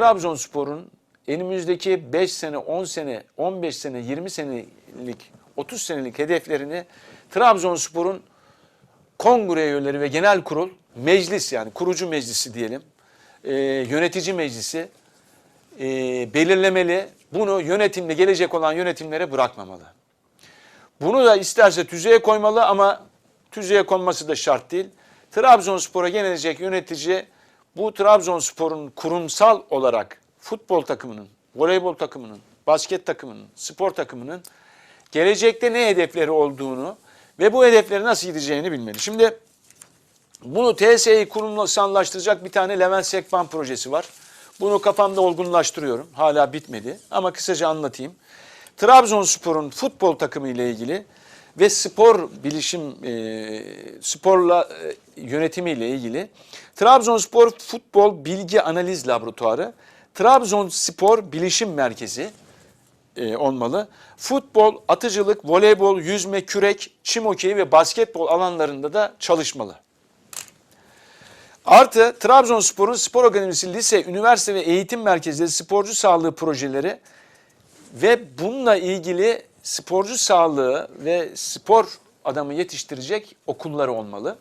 Trabzonspor'un önümüzdeki 5 sene, 10 sene, 15 sene, 20 senelik, 30 senelik hedeflerini Trabzonspor'un kongre üyeleri ve genel kurul, meclis yani kurucu meclisi diyelim, e, yönetici meclisi e, belirlemeli. Bunu yönetimde gelecek olan yönetimlere bırakmamalı. Bunu da isterse tüzüğe koymalı ama tüzüğe konması da şart değil. Trabzonspor'a gelecek yönetici bu Trabzonspor'un kurumsal olarak futbol takımının, voleybol takımının, basket takımının, spor takımının gelecekte ne hedefleri olduğunu ve bu hedefleri nasıl gideceğini bilmeli. Şimdi bunu TSE'yi kurumsallaştıracak bir tane Levent Sekban projesi var. Bunu kafamda olgunlaştırıyorum. Hala bitmedi ama kısaca anlatayım. Trabzonspor'un futbol takımı ile ilgili ve spor bilişim e, sporla e, yönetimi ile ilgili Trabzonspor Futbol Bilgi Analiz Laboratuvarı, Trabzonspor Bilişim Merkezi e, olmalı. Futbol, atıcılık, voleybol, yüzme, kürek, çim hokeyi ve basketbol alanlarında da çalışmalı. Artı Trabzonspor'un spor akademisi, lise, üniversite ve eğitim merkezleri sporcu sağlığı projeleri ve bununla ilgili sporcu sağlığı ve spor adamı yetiştirecek okulları olmalı.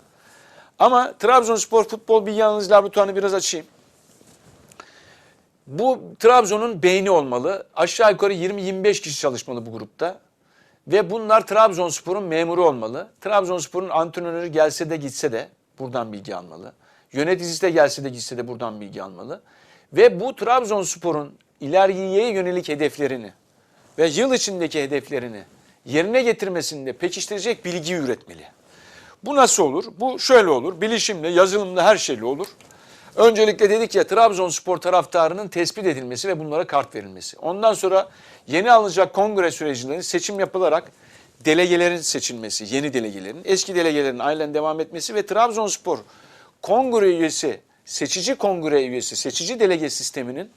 Ama Trabzonspor Futbol Bilgi Analiz Laboratuvarını biraz açayım. Bu Trabzon'un beyni olmalı. Aşağı yukarı 20-25 kişi çalışmalı bu grupta. Ve bunlar Trabzonspor'un memuru olmalı. Trabzonspor'un antrenörü gelse de gitse de buradan bilgi almalı. Yöneticisi de gelse de gitse de buradan bilgi almalı. Ve bu Trabzonspor'un ileriye yönelik hedeflerini ve yıl içindeki hedeflerini yerine getirmesinde pekiştirecek bilgi üretmeli. Bu nasıl olur? Bu şöyle olur. Bilişimle, yazılımla her şeyle olur. Öncelikle dedik ya Trabzonspor taraftarının tespit edilmesi ve bunlara kart verilmesi. Ondan sonra yeni alınacak kongre sürecinin seçim yapılarak delegelerin seçilmesi, yeni delegelerin, eski delegelerin ailen devam etmesi ve Trabzonspor kongre üyesi, seçici kongre üyesi, seçici delege sisteminin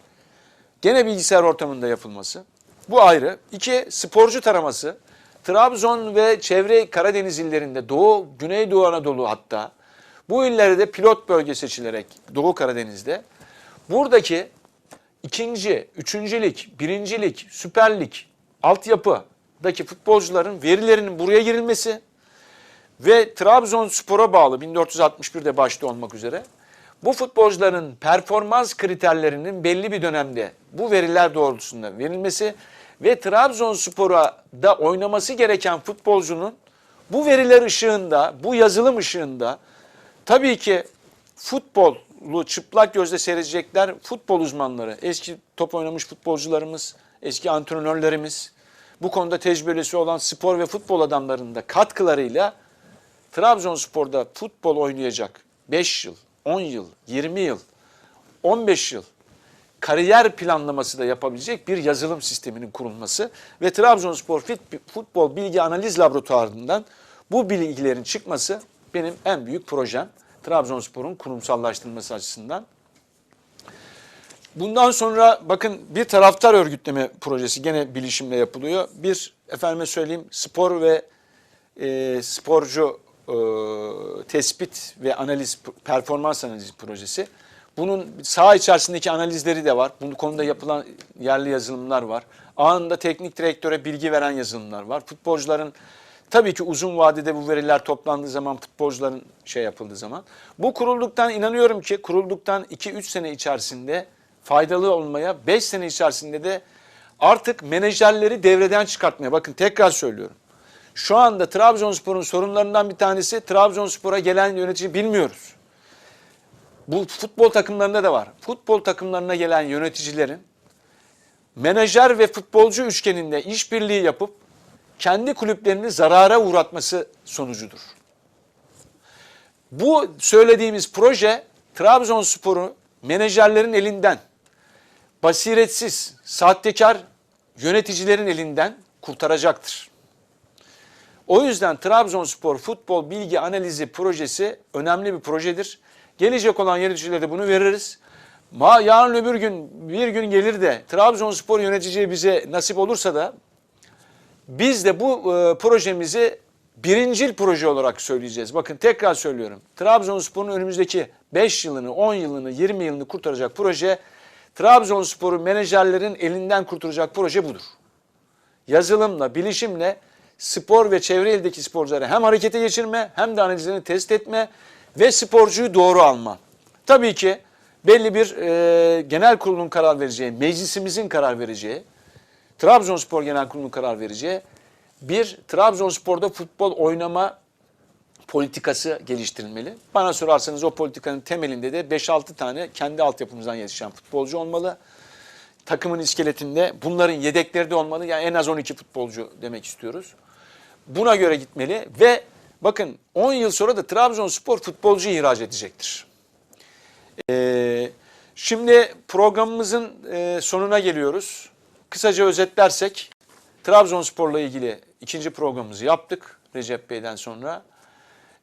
gene bilgisayar ortamında yapılması. Bu ayrı. İki, sporcu taraması. Trabzon ve çevre Karadeniz illerinde, Doğu, Güneydoğu Anadolu hatta bu illerde pilot bölge seçilerek Doğu Karadeniz'de buradaki ikinci, üçüncülük, birincilik, süperlik, altyapıdaki futbolcuların verilerinin buraya girilmesi ve Trabzonspor'a bağlı 1461'de başta olmak üzere bu futbolcuların performans kriterlerinin belli bir dönemde bu veriler doğrultusunda verilmesi ve Trabzonspor'a da oynaması gereken futbolcunun bu veriler ışığında, bu yazılım ışığında tabii ki futbolu çıplak gözle seyredecekler futbol uzmanları, eski top oynamış futbolcularımız, eski antrenörlerimiz, bu konuda tecrübelisi olan spor ve futbol adamlarının da katkılarıyla Trabzonspor'da futbol oynayacak 5 yıl, 10 yıl, 20 yıl, 15 yıl kariyer planlaması da yapabilecek bir yazılım sisteminin kurulması ve Trabzonspor Fit- Futbol Bilgi Analiz Laboratuvarı'ndan bu bilgilerin çıkması benim en büyük projem. Trabzonspor'un kurumsallaştırılması açısından. Bundan sonra bakın bir taraftar örgütleme projesi gene bilişimle yapılıyor. Bir efendime söyleyeyim spor ve e, sporcu e, tespit ve analiz performans analizi projesi. Bunun saha içerisindeki analizleri de var. Bu konuda yapılan yerli yazılımlar var. Anında teknik direktöre bilgi veren yazılımlar var. Futbolcuların tabii ki uzun vadede bu veriler toplandığı zaman futbolcuların şey yapıldığı zaman. Bu kurulduktan inanıyorum ki kurulduktan 2-3 sene içerisinde faydalı olmaya 5 sene içerisinde de artık menajerleri devreden çıkartmaya bakın tekrar söylüyorum. Şu anda Trabzonspor'un sorunlarından bir tanesi Trabzonspor'a gelen yönetici bilmiyoruz. Bu futbol takımlarında da var. Futbol takımlarına gelen yöneticilerin menajer ve futbolcu üçgeninde işbirliği yapıp kendi kulüplerini zarara uğratması sonucudur. Bu söylediğimiz proje Trabzonspor'u menajerlerin elinden, basiretsiz, sahtekar yöneticilerin elinden kurtaracaktır. O yüzden Trabzonspor Futbol Bilgi Analizi projesi önemli bir projedir. Gelecek olan yöneticilere de bunu veririz. Ma yarın öbür gün bir gün gelir de Trabzonspor yöneticiye bize nasip olursa da biz de bu e, projemizi birincil proje olarak söyleyeceğiz. Bakın tekrar söylüyorum. Trabzonspor'un önümüzdeki 5 yılını, 10 yılını, 20 yılını kurtaracak proje Trabzonspor'un menajerlerin elinden kurtulacak proje budur. Yazılımla, bilişimle spor ve çevre ildeki sporcuları hem harekete geçirme hem de analizlerini test etme ve sporcuyu doğru alma. Tabii ki belli bir e, genel kurulun karar vereceği, meclisimizin karar vereceği, Trabzonspor Genel Kurulu'nun karar vereceği bir Trabzonspor'da futbol oynama politikası geliştirilmeli. Bana sorarsanız o politikanın temelinde de 5-6 tane kendi altyapımızdan yetişen futbolcu olmalı. Takımın iskeletinde bunların yedekleri de olmalı. Yani en az 12 futbolcu demek istiyoruz. Buna göre gitmeli ve bakın 10 yıl sonra da Trabzonspor futbolcu ihraç edecektir. Ee, şimdi programımızın e, sonuna geliyoruz. Kısaca özetlersek Trabzonspor'la ilgili ikinci programımızı yaptık Recep Bey'den sonra.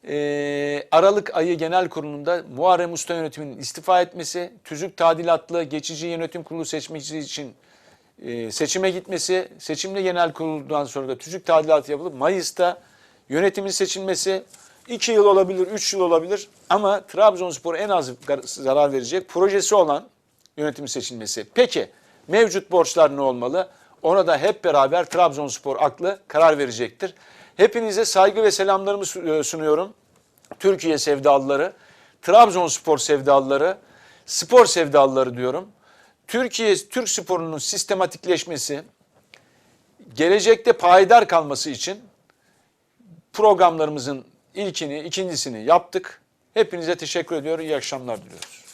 Ee, Aralık ayı genel kurulunda Muharrem Usta yönetiminin istifa etmesi, tüzük tadilatlı geçici yönetim kurulu seçmesi için e, seçime gitmesi, seçimli genel kuruldan sonra da tüzük tadilatı yapılıp Mayıs'ta yönetimin seçilmesi 2 yıl olabilir, 3 yıl olabilir ama Trabzonspor en az zarar verecek projesi olan yönetim seçilmesi. Peki mevcut borçlar ne olmalı? Ona da hep beraber Trabzonspor aklı karar verecektir. Hepinize saygı ve selamlarımı e, sunuyorum. Türkiye sevdalıları, Trabzonspor sevdalıları, spor sevdalıları diyorum. Türkiye Türk sporunun sistematikleşmesi, gelecekte payidar kalması için programlarımızın ilkini, ikincisini yaptık. Hepinize teşekkür ediyorum. İyi akşamlar diliyoruz.